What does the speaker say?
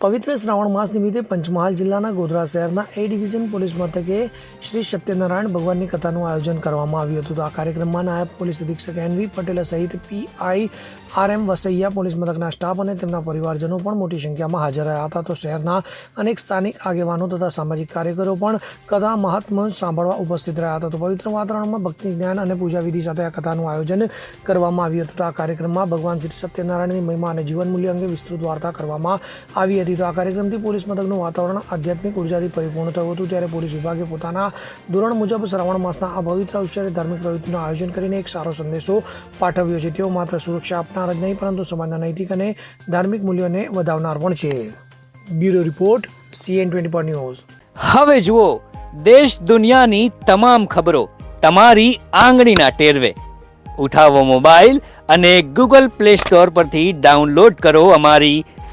પવિત્ર શ્રાવણ માસ નિમિત્તે પંચમહાલ જિલ્લાના ગોધરા શહેરના એ ડિવિઝન પોલીસ મથકે શ્રી સત્યનારાયણ ભગવાનની કથાનું આયોજન કરવામાં આવ્યું હતું. તો આ કાર્યક્રમમાં નાયબ પોલીસ અધિક્ષક એન વી પટેલ સહિત P I R M Vasaiya police મથકના સ્ટાફ અને તેમના પરિવારજનો પણ મોટી સંખ્યામાં હાજર રહ્યા હતા. તો શહેરના અનેક સ્થાનિક આગેવાનો તથા સામાજિક કાર્યકરો પણ કથા મહાત્મા સાંભળવા ઉપસ્થિત રહ્યા હતા. તો પવિત્ર વાતાવરણમાં ભક્તિ જ્ઞાન અને પૂજા વિધિ સાથે આ કથાનું આયોજન કરવામાં આવ્યું હતું. આ કાર્યક્રમમાં ભગવાન શ્રી સત્યનારાયણની મહિમા અને જીવન મૂલ્ય અંગે વિસ્તૃત વાર્તા કરવામાં આવી હતી. તો આ કાર્યક્રમથી પોલીસ મથકનું વાતાવરણ આધ્યાત્મિક ઉર્જાથી પરિપૂર્ણ થયું હતું ત્યારે પોલીસ વિભાગે પોતાના ધોરણ મુજબ શ્રાવણ માસના આ પવિત્ર અવસરે ધાર્મિક પ્રવૃત્તિનું આયોજન કરીને એક સારો સંદેશો પાઠવ્યો છે. તેઓ માત્ર સુરક્ષા આપનાર જ નહીં, પરંતુ સમાજના નૈતિક અને ધાર્મિક મૂલ્યોને વધાવનાર પણ છે. Bureau report C N twenty four news. હવે જુઓ, દેશ દુનિયાની તમામ ખબરો તમારી આંગળીના ટેરવે. ઉઠાવો મોબાઈલ અને ગૂગલ પ્લે સ્ટોર પરથી ડાઉનલોડ કરો અમારી